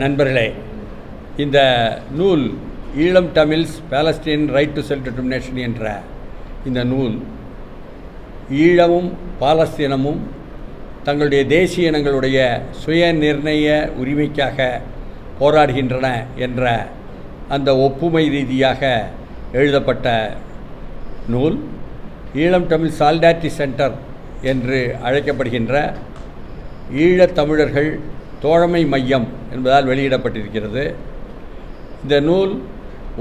நண்பர்களே இந்த நூல் Eelam Tamils Palestine right to self determination என்ற இந்த நூல் ஈழமும் பாலஸ்தீனமும் தங்களுடைய தேசிய இனங்களுடைய சுய நிர்ணய உரிமைக்காக போராடுகின்றன என்ற அந்த ஒப்புமை ரீதியாக எழுதப்பட்ட நூல் ஈழம் தமிழ் சால்டாட்டி சென்டர் என்று அழைக்கப்படுகின்ற ஈழத் தமிழர்கள் தோழமை மையம் என்பதால் வெளியிடப்பட்டிருக்கிறது. இந்த நூல்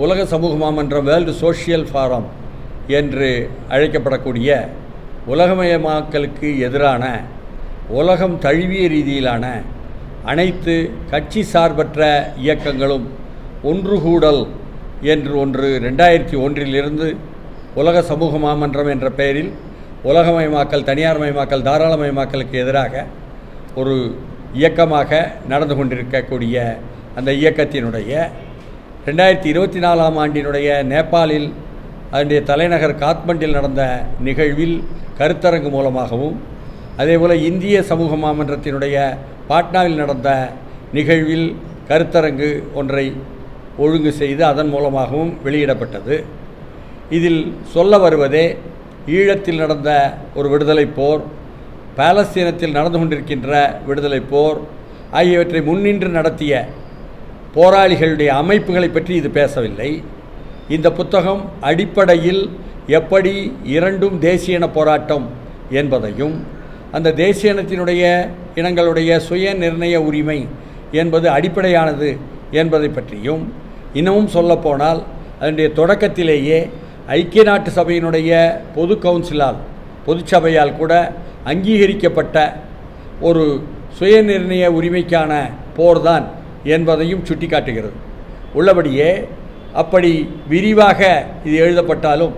உலக சமூக மாமன்றம் வேர்ல்டு சோஷியல் ஃபாரம் என்று அழைக்கப்படக்கூடிய உலகமயமாக்கலுக்கு எதிரான உலகம் தழுவிய ரீதியிலான அனைத்து கட்சி சார்பற்ற இயக்கங்களும் ஒன்றுகூடல் என்று ஒன்று ரெண்டாயிரத்தி ஒன்றிலிருந்து உலக சமூக மாமன்றம் என்ற பெயரில் உலகமயமாக்கல் தனியார்மயமாக்கல் தாராளமயமாக்கலுக்கு எதிராக ஒரு இயக்கமாக நடந்து கொண்டிருக்கக்கூடிய அந்த இயக்கத்தினுடைய ரெண்டாயிரத்தி இருபத்தி நாலாம் ஆண்டினுடைய நேபாளில் அதனுடைய தலைநகர் காத்மண்டில் நடந்த நிகழ்வில் கருத்தரங்கு மூலமாகவும் அதேபோல் இந்திய சமூக மாமன்றத்தினுடைய பாட்னாவில் நடந்த நிகழ்வில் கருத்தரங்கு ஒன்றை ஒழுங்கு செய்து அதன் மூலமாகவும் வெளியிடப்பட்டது. இதில் சொல்ல வருவதே ஈழத்தில் நடந்த ஒரு விடுதலைப் போர் பாலஸ்தீனத்தில் நடந்து கொண்டிருக்கின்ற விடுதலைப் போர் ஆகியவற்றை முன்னின்று நடத்திய போராளிகளுடைய அமைப்புகளை பற்றி இது பேசவில்லை. இந்த புத்தகம் அடிப்படையில் எப்படி இரண்டும் தேசிய இன போராட்டம் என்பதையும் அந்த தேசிய இனத்தினுடைய இனங்களுடைய சுய நிர்ணய உரிமை என்பது அடிப்படையானது என்பதை பற்றியும் இன்னமும் சொல்லப்போனால் அதனுடைய தொடக்கத்திலேயே ஐக்கிய நாட்டு சபையினுடைய பொது கவுன்சிலால் பொதுச்சபையால் கூட அங்கீகரிக்கப்பட்ட ஒரு சுயநிர்ணய உரிமைக்கான போர்தான் என்பதையும் சுட்டிக்காட்டுகிறது. உள்ளபடியே அப்படி விரிவாக இது எழுதப்பட்டாலும்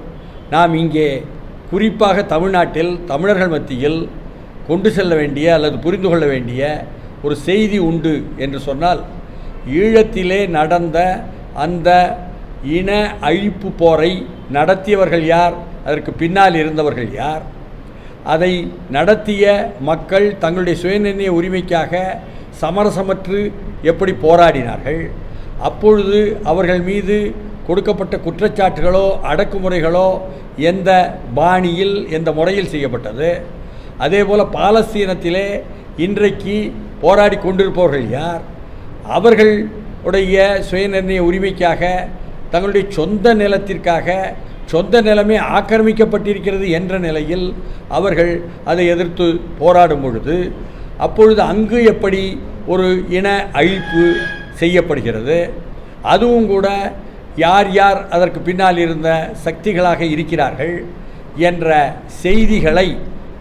நாம் இங்கே குறிப்பாக தமிழ்நாட்டில் தமிழர்கள் மத்தியில் கொண்டு செல்ல வேண்டிய அல்லது புரிந்து கொள்ள வேண்டிய ஒரு செய்தி உண்டு என்று சொன்னால் ஈழத்திலே நடந்த அந்த இன அழிப்பு போரை நடத்தியவர்கள் யார்? அதற்கு பின்னால் இருந்தவர்கள் யார்? அதை நடத்திய மக்கள் தங்களுடைய சுயநிர்ணய உரிமைக்காக சமரசமற்று எப்படி போராடினார்கள்? அப்பொழுது அவர்கள் மீது கொடுக்கப்பட்ட குற்றச்சாட்டுகளோ அடக்குமுறைகளோ எந்த பாணியில் எந்த முறையில் செய்யப்பட்டது? அதேபோல் பாலஸ்தீனத்திலே இன்றைக்கு போராடி கொண்டிருப்பவர்கள் யார்? அவர்களுடைய சுயநிர்ணய உரிமைக்காக தங்களுடைய சொந்த நிலத்திற்காக சொந்த நிலைமை ஆக்கிரமிக்கப்பட்டிருக்கிறது என்ற நிலையில் அவர்கள் அதை எதிர்த்து போராடும் பொழுது அப்பொழுது அங்கு எப்படி ஒரு இன அழிப்பு செய்யப்படுகிறது அதுவும் கூட யார் யார் அதற்கு பின்னால் இருந்த சக்திகளாக இருக்கிறார்கள் என்ற செய்திகளை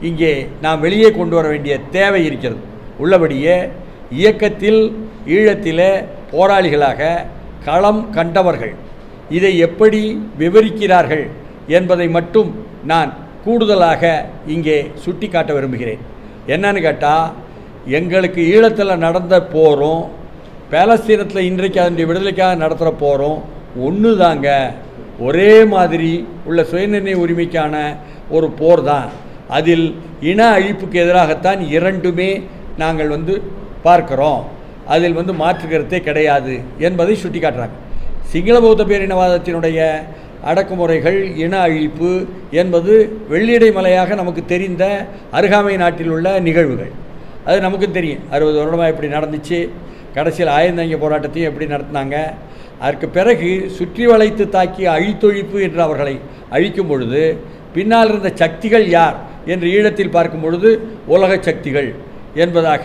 இங்கே நாம் வெளியே கொண்டு வர வேண்டிய தேவை இருக்கிறது. உள்ளபடியே இயக்கத்தில் ஈழத்திலே போராளிகளாக களம் கண்டவர்கள் இதை எப்படி விவரிக்கிறார்கள் என்பதை மட்டும் நான் கூடுதலாக இங்கே சுட்டி காட்ட விரும்புகிறேன். என்னன்னு கேட்டால் எங்களுக்கு ஈழத்தில் நடந்த போரும் பேலஸ்தீனத்தில் இன்றைக்கு அதனுடைய விடுதலைக்காக நடத்துகிற போகிறோம் ஒன்று தாங்க ஒரே மாதிரி உள்ள சுயநிர்ணய உரிமைக்கான ஒரு போர் தான். அதில் இன அழிப்புக்கு எதிராகத்தான் இரண்டுமே நாங்கள் வந்து பார்க்குறோம். அதில் வந்து மாற்றுகருத்தே கிடையாது என்பதை சுட்டி காட்டுறாங்க சிங்கள பௌத்த பேரினவாதத்தினுடைய அடக்குமுறைகள் இன அழிப்பு என்பது வெள்ளியடை மலையாக நமக்கு தெரிந்த அருகாமை நாட்டில் உள்ள நிகழ்வுகள். அது நமக்கு தெரியும். அறுபது வருடமாக எப்படி நடந்துச்சு. கடைசியில் ஆயுதங்க போராட்டத்தையும் எப்படி நடத்தினாங்க? அதற்கு பிறகு சுற்றி வளைத்து தாக்கி அழித்தொழிப்பு என்று அவர்களை அழிக்கும் பொழுது பின்னால் இருந்த சக்திகள் யார் என்று ஈழத்தில் பார்க்கும் பொழுது உலக சக்திகள் என்பதாக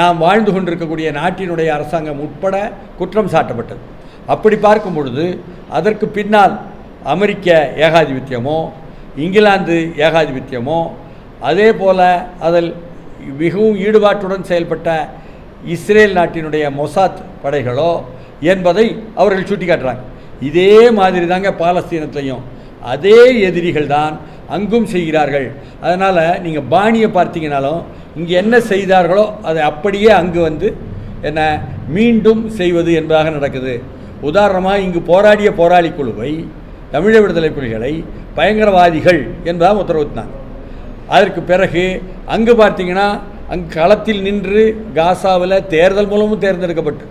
நாம் வாழ்ந்து கொண்டிருக்கக்கூடிய நாட்டினுடைய அரசாங்கம் உட்பட குற்றம் சாட்டப்பட்டது. அப்படி பார்க்கும் பொழுது அதற்கு பின்னால் அமெரிக்க ஏகாதிபத்தியமோ இங்கிலாந்து ஏகாதிபத்தியமோ அதே போல் அதில் மிகவும் ஈடுபாட்டுடன் செயல்பட்ட இஸ்ரேல் நாட்டினுடைய மொசாத் படைகளோ என்பதை அவர்கள் சுட்டிக்காட்டுறாங்க. இதே மாதிரி தாங்க பாலஸ்தீனத்திலையும் அதே எதிரிகள் தான் அங்கும் செய்கிறார்கள். அதனால் நீங்கள் பாணியை பார்த்தீங்கனாலும் இங்கே என்ன செய்தார்களோ அதை அப்படியே அங்கு வந்து என்ன மீண்டும் செய்வது என்பதாக நடக்குது. உதாரணமாக இங்கு போராடிய போராளி குழுவை தமிழ விடுதலை புலிகளை பயங்கரவாதிகள் என்பதாக உத்தரவிட்டாங்க அதற்கு பிறகு அங்கு பார்த்தீங்கன்னா அங்கு களத்தில் நின்று காசாவில் தேர்தல் மூலமும் தேர்ந்தெடுக்கப்பட்டு.